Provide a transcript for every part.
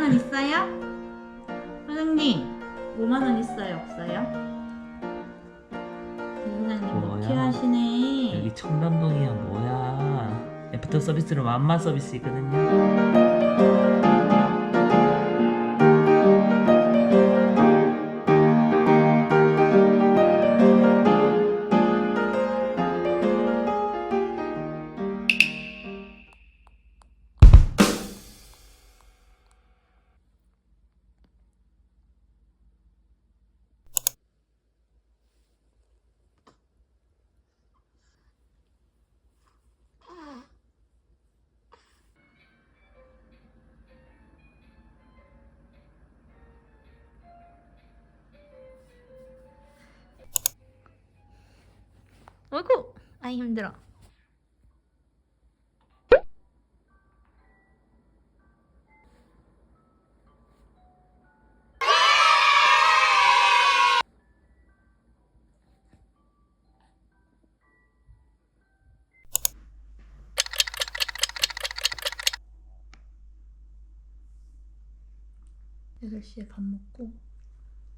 5만 원 있어요? 사장님 5만 원 있어요 없어요? 사장님 뭐야? 먹튀 하시네 여기 청담동이야 뭐야 애프터 서비스는 완마 서비스거든요 어이구 아이 힘들어. 여덟 시에 밥 먹고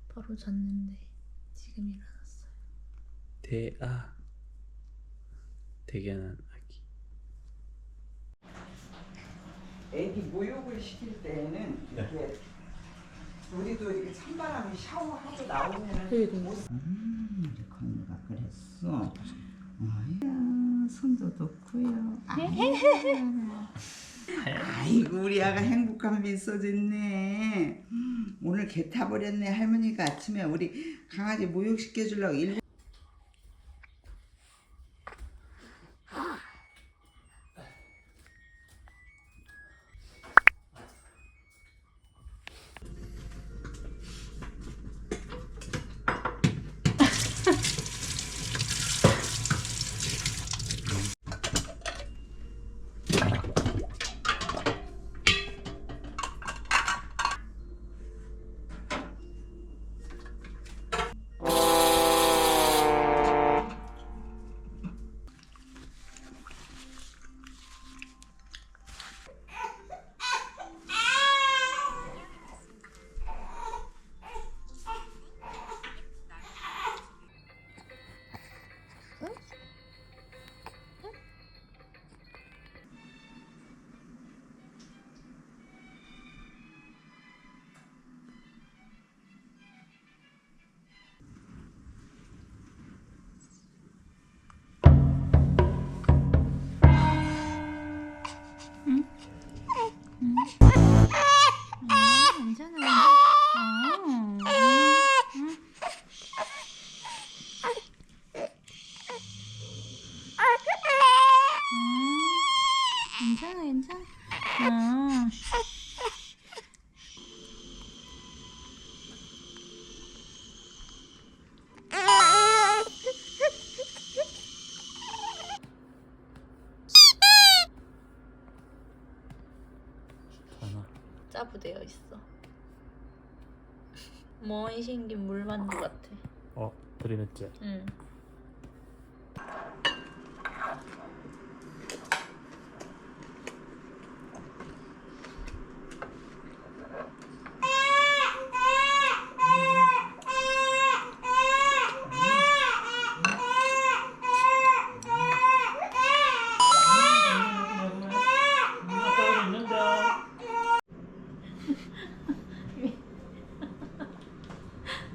바로 잤는데 지금 일어났어요. 대아 대견한 아기 애기 모욕을 시킬 때에는 이렇게 우리도 이렇게 찬바람에 샤워하고 나오면은 음, 우리 건우가 그랬어. 아야 손도 놓고요. 아이고 우리 아가 행복한 미소 짓네. 오늘 개 타버렸네 할머니가 아침에 우리 강아지 모욕시켜 주려고 일. 괜 짜부되어 있어. 멍이 생긴 물만두 같아. 어 드리는지 응.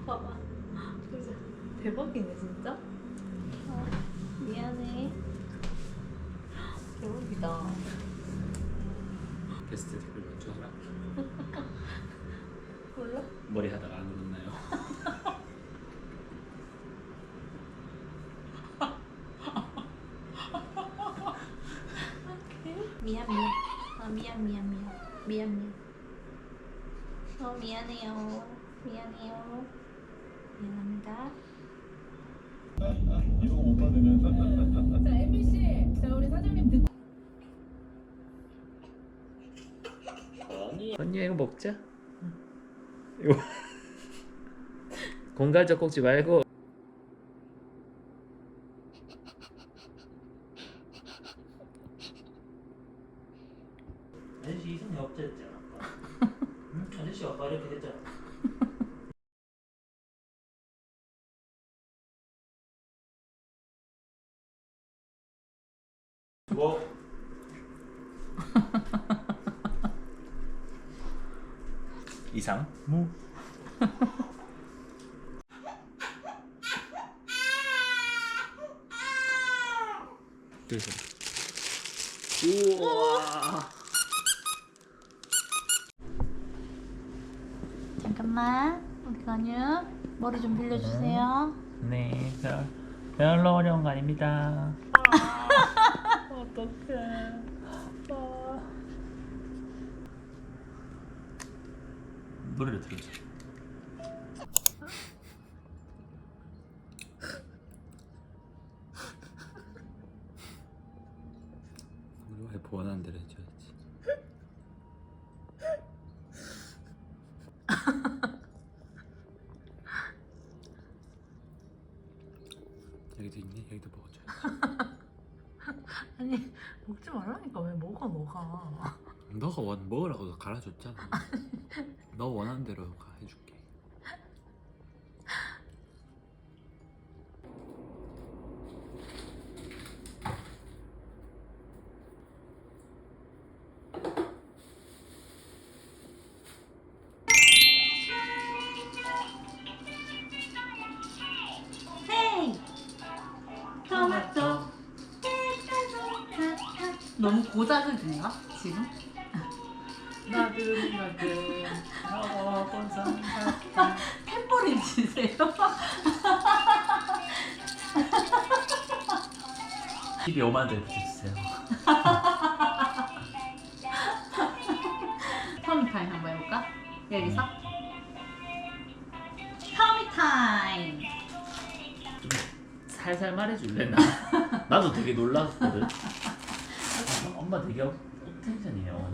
봐봐. 보자. 대박이네 진짜. 아, 미안해. 대박이다. 게스트 댓글 알아? 몰라? 머리 하다가 안 울었나요? 미안 미안. 아 미안 미안 미안. 미안 미안. 어 미안해요. 미안해요. 미안합니다. 자, MBC. 자, 우리 사장님 듣고. 언니 이거 먹자. 이거. 공갈적 꼭지 말고. 아저씨 음, 아저씨 아빠 이렇게 됐잖아. 뭐? 이상 무. 그래서 우와. 잠깐만 우리 건유 머리 좀 빌려주세요 네, 별, 별로 어려운 거 아닙니다. 어떡해. 노래를 들어줘. 우리 와이프 원하는 대로 해줘야지. 여기도 있네. 여기도 먹어줘야지. 아니 먹지 말라니까 왜 먹어 너가 너가 원 갈아줬잖아. 너 원하는 대로 가 해줄게. 토마토 너무 고자극인가 지금? 나들 나들 하고 상상 탬버린 치세요? 12만 원 주세요. 터미 타임 한번 해볼까? 여기서 터미 타임 살살 말해줄래 나? 나도 되게 놀랐거든. 엄마 되게 업 텐션이에요.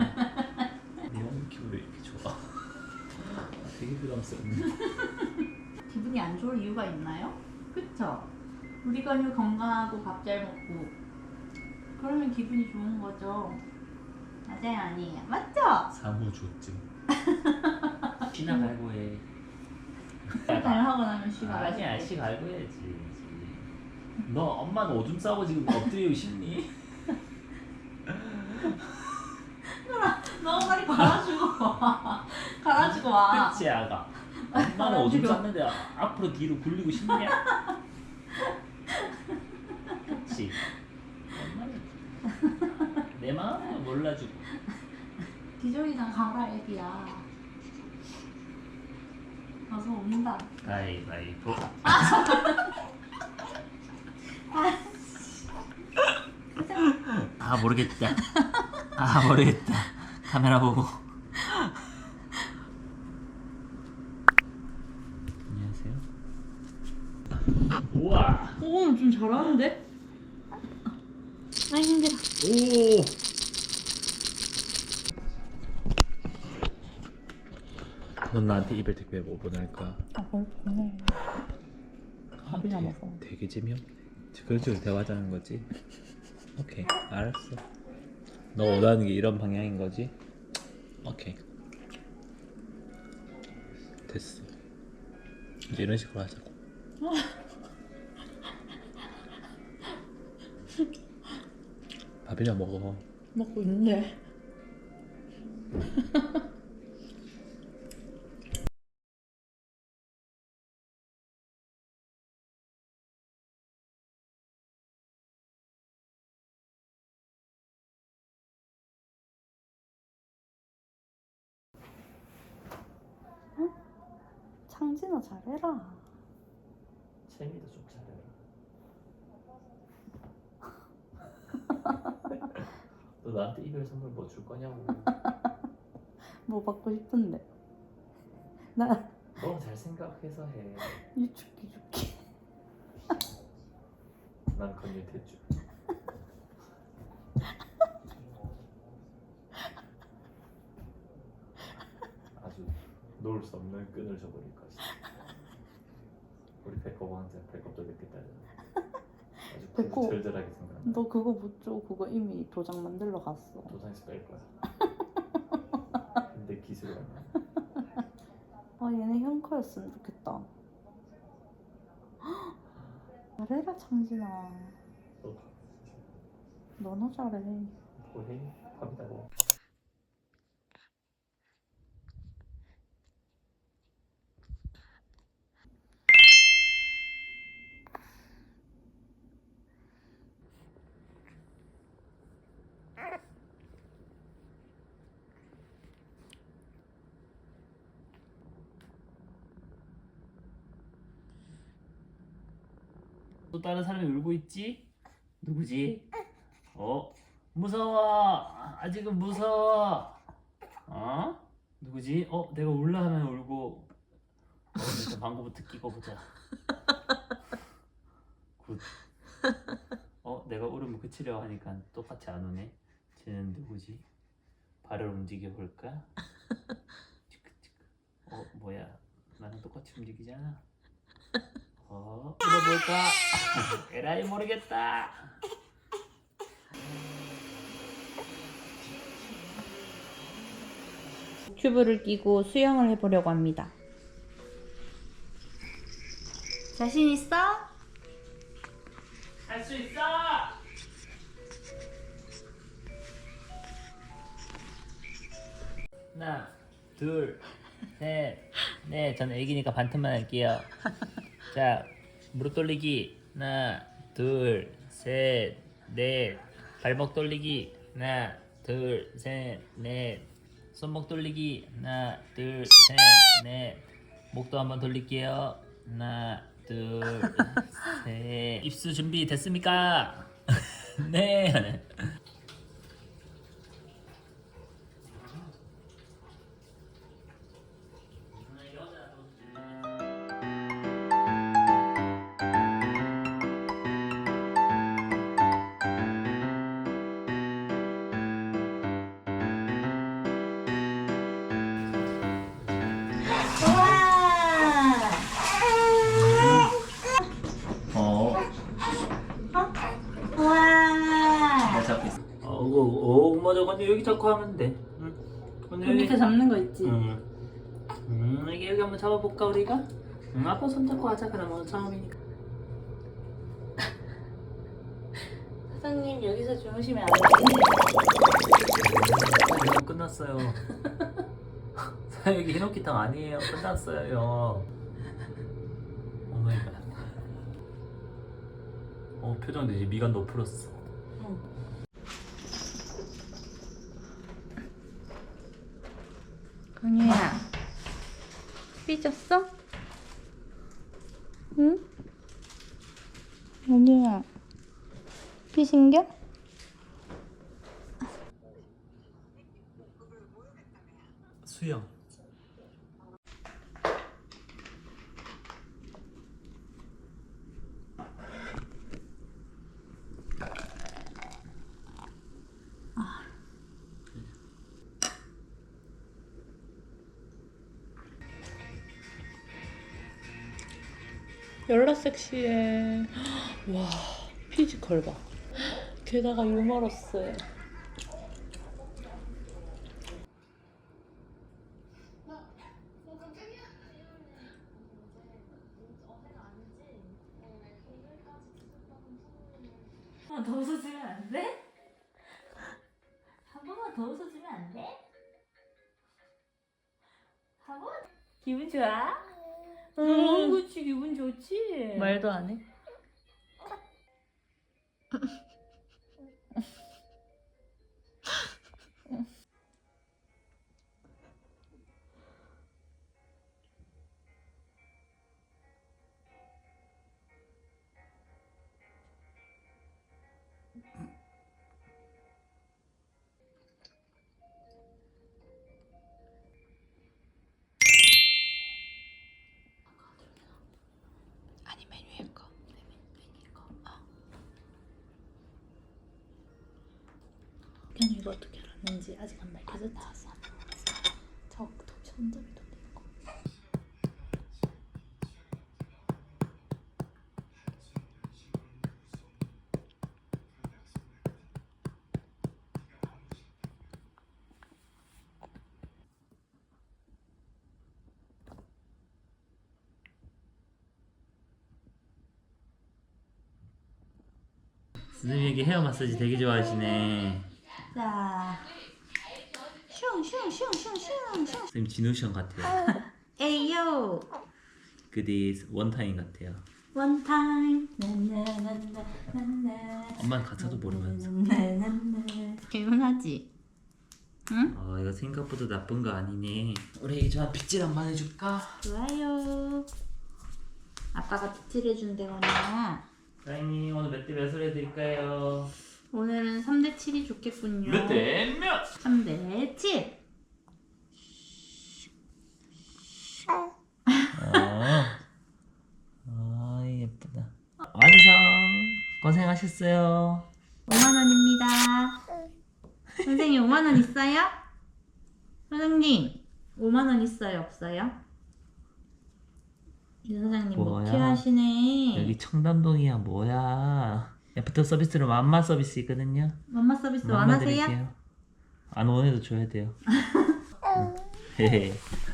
미용 키왜 이렇게 좋아? 되게 부담스럽네. 기분이 안 좋을 이유가 있나요? 그쵸? 우리 건유 건강하고 밥 잘 먹고 그러면 기분이 좋은 거죠 맞아요 아니에요 맞죠? 사무조증. 쉬나 갈고 해. 잘 하고 나면 쉬가 아니야, 씨 갈고 해야지. 너 엄마는 오줌 싸고 지금 엎드리고 싶니? 너무 빨리 갈아주고 와 와 그치 아가. 엄마는 오줌 쌌는데 앞으로 뒤로 굴리고 싶냐? 그치. 엄마는 내 마음을 몰라주고. 기저귀장 가라 애기야 가서 온다 가위바위보. 아 모르겠다. 아 모르겠다. 카메라 보고. 안녕하세요. 우와. 오, 좀 잘하는데? 아 힘들어 오. 넌 나한테 이별 택배 뭐 보낼 거야? 아 그렇구나 밥이나 되게- 먹어 되게 재미없네. 그런 식으로 대화하자는 거지. 오케이, 알았어. 너 원하는 게 이런 방향인 거지? 오케이. 됐어. 이제 이런 식으로 하자고. 밥이나 먹어. 먹고 있는데. 창진아 잘해라. 채미도 좀 잘해라. 너 나한테 이별 선물 뭐 줄 거냐고. 뭐 받고 싶은데 나 너 잘 생각해서 해. 유축기 줄게 난 건일 대주. 아주 놓을 수 없는 끈을 줘버릴 것이다. 우리 백호 왕자 배꼽도 느꼈다잖아. 아주 백호. 절절하게 생각나. 너 그거 못 줘. 그거 이미 도장 만들러 갔어. 도장에서 뺄 거야. 근데 기술이 얼마? 아 얘네 형커였으면 좋겠다. 잘해라 창진아. 너나 잘해. 뭐해? 밥이다 뭐. 또 다른 사람이 울고 있지? 누구지? 어? 무서워. 아직은 무서워. 어? 누구지? 어? 내가 울라 하면 울고. 어, 일단 방구부터 끼고 보자. 굿. 어? 내가 울으면 그치려 하니까 똑같이 안 우네. 쟤는 누구지? 발을 움직여 볼까? 어? 뭐야? 나랑 똑같이 움직이잖아. 어? 울어볼까? 에라이 모르겠다. 튜브를 끼고 수영을 해보려고 합니다. 자신 있어? 할 수 있어! 하나, 둘, 셋, 넷. 전 애기니까 반틈만 할게요. 자, 무릎 돌리기. 하나, 둘, 셋, 넷. 발목 돌리기. 하나, 둘, 셋, 넷. 손목 돌리기. 하나, 둘, 셋, 넷. 목도 한번 돌릴게요. 하나, 둘, 셋. 입수 준비 됐습니까? 네. 잡고 하면 돼. 응. 근데 그 밑에 잡는 거 있지? 응. 음, 여기 여기 한번 잡아볼까 우리가? 응, 아빠 손 잡고 하자. 그럼 오늘 처음이니까. 사장님 여기서 주무시면 안 이거 끝났어요. 여기 히노키탕 아니에요. 끝났어요. 오 마이 갓. 어, 표정 되지. 미간도 풀었어. 건유야 삐졌어? 응? 건유야 삐신겨? 수영. 열라 섹시해. 와, 피지컬 봐. 게다가 유머러스 말도 안 해? 있는지 아직 안 밝혀졌다. 저 천점이 돌리는 선생님에게 헤어 마사지 되게 좋아하시네. 자, 슝슝슝슝슝슝. 선생님 진우 씨 같아요. 에이요. 그디 원타임 같아요. Time. 나나나나나나. 엄마는 가사도 모르면서. 나나나나. 개운하지? 응? 어 이거 생각보다 나쁜 거 아니네. 우리 좀 빗질 한 번 해줄까? 좋아요. 아빠가 비틀 해준대거나. 사장님 오늘 몇 대 몇을 해드릴까요? 오늘은 3대 7이 좋겠군요. 몇 대 몇? 3대 7. 아, 아 예쁘다. 완성. 고생하셨어요. 5만 원입니다. 선생님 5만 원 있어요? 사장님 5만 원 있어요? 없어요? 이 사장님 뭐야? 먹튀 하시네. 여기 청담동이야 뭐야? 애프터 서비스로 맘마 서비스 있거든요. 맘마 서비스 맘마 원하세요? 드릴게요. 안 원해도 줘야 돼요. 헤헤.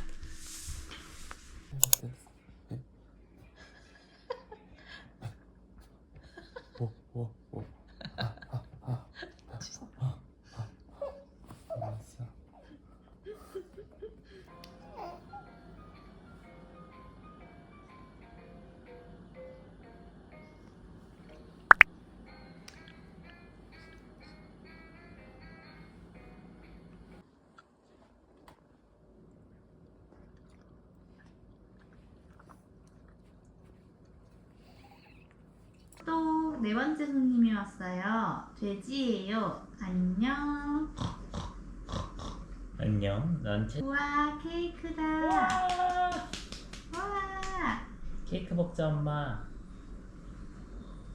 네 번째 손님이 왔어요. 돼지예요. 안녕. 안녕. 나한테 우와 케이크다. 와. 케이크 먹자 엄마.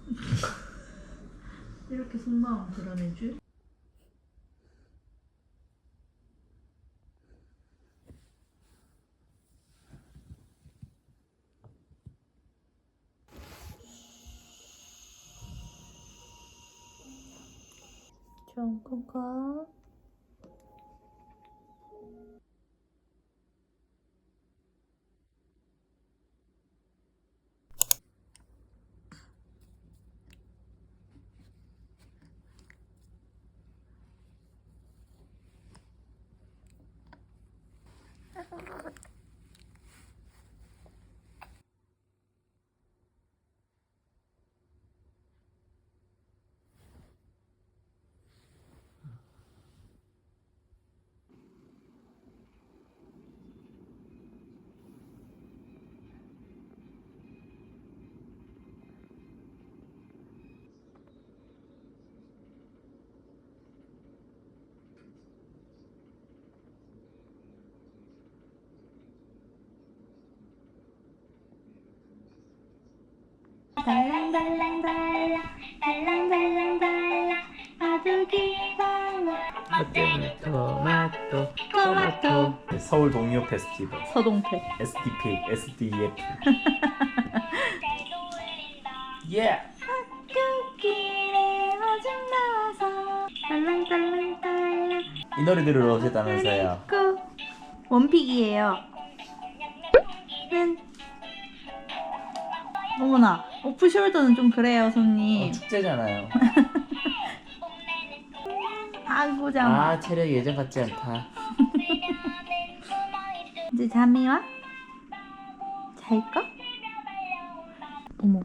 이렇게 속마음 드러내줄? 좋은 건 달랑달랑달랑 달랑달랑달랑 아주 기뻐요. 토마토 토마토. 서울 동요 페스티벌 서동태. SDP SDF 예 꽃길에 마중 나와서 달랑달랑달랑 이 노래 들으러 오셨다면서요 고 원픽이에요. 는 어머나 오프숄더는 좀 그래요 손님. 어, 축제잖아요 아이고 잠. 아 체력이 예전 같지 않다 이제 잠이 와? 잘까? 어머,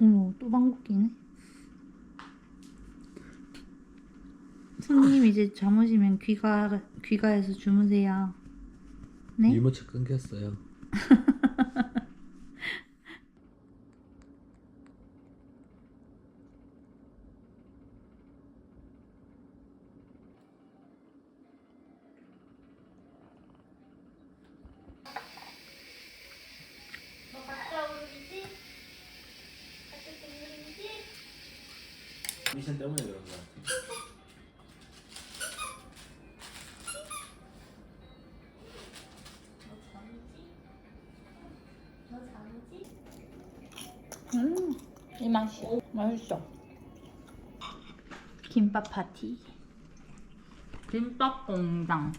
어머, 또 방귀 뀌네. 손님 이제 잠오시면 귀가 귀가해서 주무세요. 네? 유모차 끊겼어요. 미션 때문에 그런 거 같아 음, 이 맛이야. 맛있어. 김밥 파티. 김밥 공장.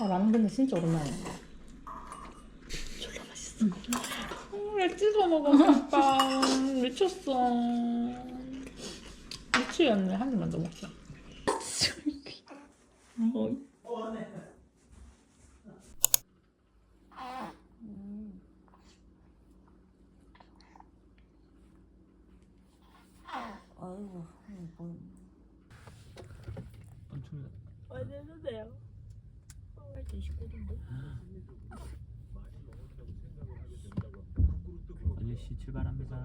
아, 라면 근데 진짜 오랜만이야. 졸라 맛있어. 왜 찍어 먹어 오빠 미쳤어 미치겠네 한 입만 더 먹자 어, 아이고 뭐 완전해요 29도인데 아저씨 출발합니다.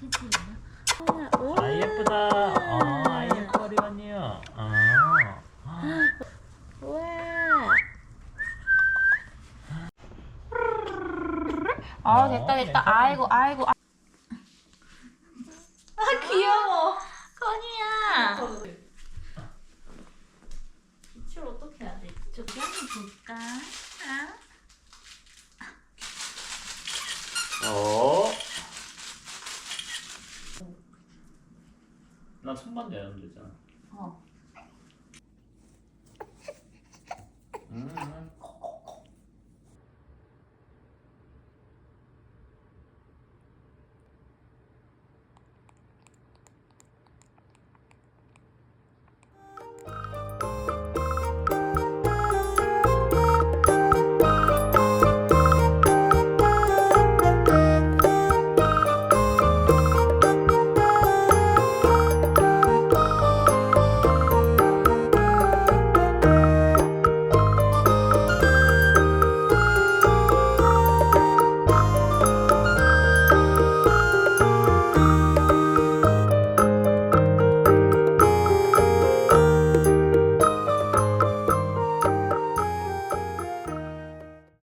체질이냐? 아 예쁘다. 어, 아. 어. 우와 아 됐다 됐다 아이고 아이고